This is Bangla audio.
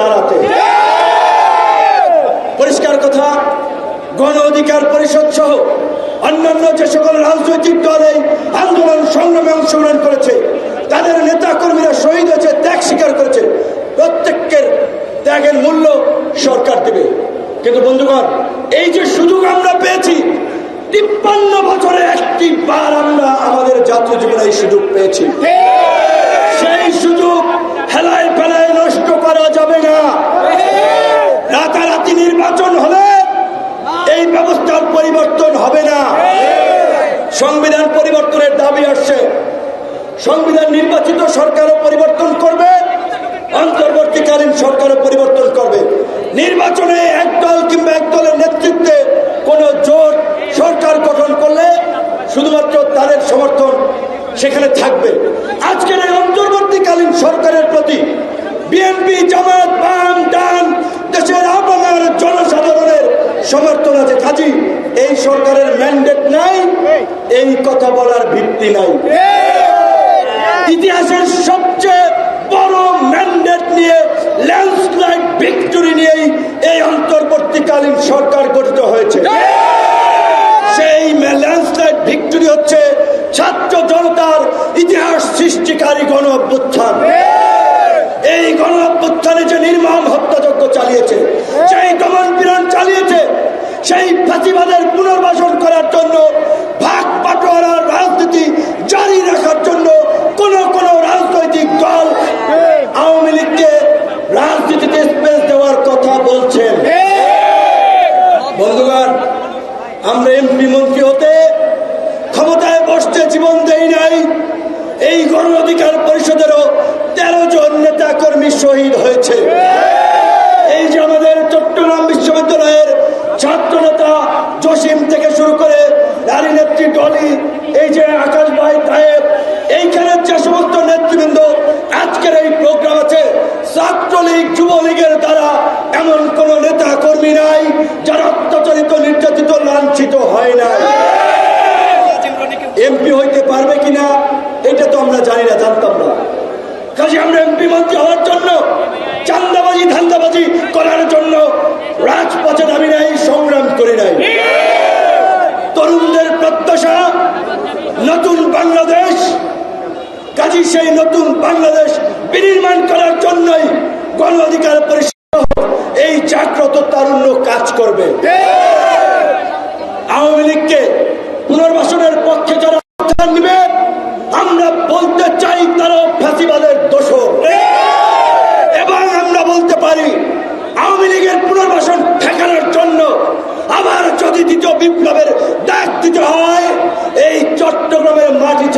দাঁড়াতে। পরিষ্কার কথা, গণ অধিকার পরিষদ সহ অন্যান্য যে সকল রাজনৈতিক দল এই আন্দোলন সংগ্রামে অংশগ্রহণ করেছে, তাদের নেতা কর্মীরা শহীদ হয়েছে, ত্যাগ স্বীকার করেছে। প্রত্যেকের ত্যাগের মূল্য সরকার দেবে। কিন্তু বন্ধুগণ, এই যে সুযোগ আমরা পেয়েছি, তিপ্পান্ন বছরে একটি বার আমরা আমাদের জাতীয় জীবনে এই সুযোগ পেয়েছি সেই সুযোগ হেলায় ফেলায় নষ্ট করা যাবে না রাতারাতি নির্বাচন হলে এই ব্যবস্থার পরিবর্তন হবে না সংবিধান পরিবর্তনের দাবি আসছে। সংবিধান নির্বাচিত সরকারও পরিবর্তন করবে, অন্তর্বর্তীকালীন সরকারও পরিবর্তন করবে। নির্বাচনে একদল কিংবা একদলের নেতৃত্বে কোন জোট সরকার গঠন করলে শুধুমাত্র তাদের সমর্থন সেখানে থাকবে। আজকের এই অন্তর্বর্তীকালীন সরকারের প্রতি বিএনপি, জামাত, বাম, ডান, দেশের আপনার জনসাধারণের সমর্থন আছে। কাজী এই সরকারের ম্যান্ডেট নাই এই। কথা বলার ভিত্তি নাই। ইতিহাসের সবচেয়ে বড় ম্যান্ডেট নিয়ে ল্যান্ডস্লাইড ভিক্টরি নিয়েই এই অন্তর্বর্তীকালীন সরকার গঠিত হয়েছে। সেই ল্যান্ডস্লাইড ভিক্টরি হচ্ছে ছাত্র জনতার ইতিহাস সৃষ্টিকারী গণ অভ্যুত্থান। এই। গণ অভ্যুত্থানে যে নির্মম হত্যাযজ্ঞ চালিয়েছে সেই দমন পীড়ন চালিয়েছে সেই ফাঁসিবাদের পুনর্বাসন করার জন্য ভাগ বাটোয়ারার রাজনীতি জারি রাখার জন্য কোন কোন রাজনৈতিক দল আওয়ামী লীগকে রাজনীতিতে স্পেস দেওয়ার কথা বলছেন। বন্ধুগণ, আমরা এমপি মন্ত্রী হতে ক্ষমতায় বসতে জীবন দেই নাই। এই গণ অধিকার পরিষদেরও তেরো জন নেতা কর্মী শহীদ হয়েছে এই যে আমাদের চট্টগ্রাম বিশ্ববিদ্যালয়ের ছাত্র নেতা জসিম থেকে শুরু করে নারী নেত্রী ডলি এই যে আকাশ ভাই তায়েব, এইখানে যে সমস্ত নেতৃবৃন্দ আজকের এই প্রোগ্রাম আছে, ছাত্রলীগ, যুবলীগের দ্বারা এমন কোন নেতা কর্মী নাই যারা অত্যাচারিত নির্যাতিত, লাঞ্ছিত হয় না এমপি হইতে পারবে কিনা, এটা তো আমরা জানি না, জানতাম না। কাজে আমরা এমপি মন্ত্রী হওয়ার জন্য বাংলাদেশ। কাজী সেই নতুন বাংলাদেশ বিনির্মাণ করার জন্যই গণঅধিকার পরিষদ এই জাগ্রত তারুণ্য কাজ করবে। আওয়ামী লীগকে পুনর্বাসনের পক্ষে যারা অবস্থান নেবে, আমরা বলতে চাই তারা ফাঁসিবাদের দোষ এবং আমরা বলতে পারি, আওয়ামী লীগের পুনর্বাসন ঠেকানোর জন্য আবার যদি দ্বিতীয় বিপ্লবের দায়িত্ব দিতে হয় মাটিতে